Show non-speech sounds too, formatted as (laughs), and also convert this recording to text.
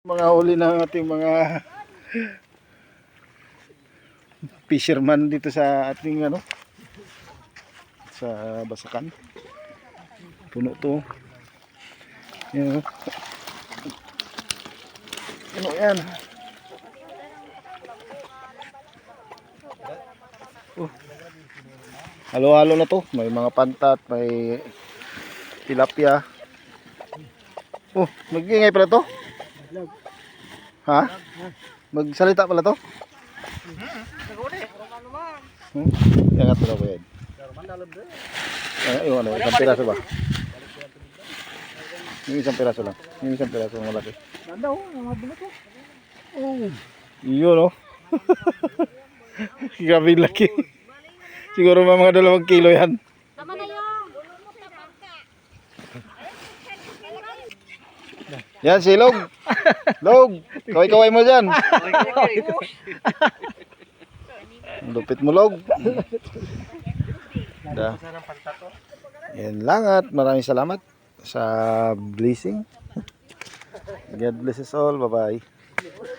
Mga huli ng ating mga fisherman dito sa ating ano sa Basakan. Puno to. Yan. oh. Ano yan? Oh. Halo-halo na to. May mga pantat, may tilapia. Oh, magingay pala to? Ha? Magsalita pala to? Hmm? Yangat pala ko yan. Ay, yung ano, isang piraso ba? Yung isang piraso lang. Yung isang piraso ng malaki. Ganda oh, mga bulat oh. Yun oh. (laughs) Grabe laki. Siguro mga dalawang kilo yan. Tama na yun. Yan si Log. Log, kaway-kaway mo dyan. Lupit mo Log. Da. Yan lang at maraming salamat sa blessing. God bless us all. Bye-bye.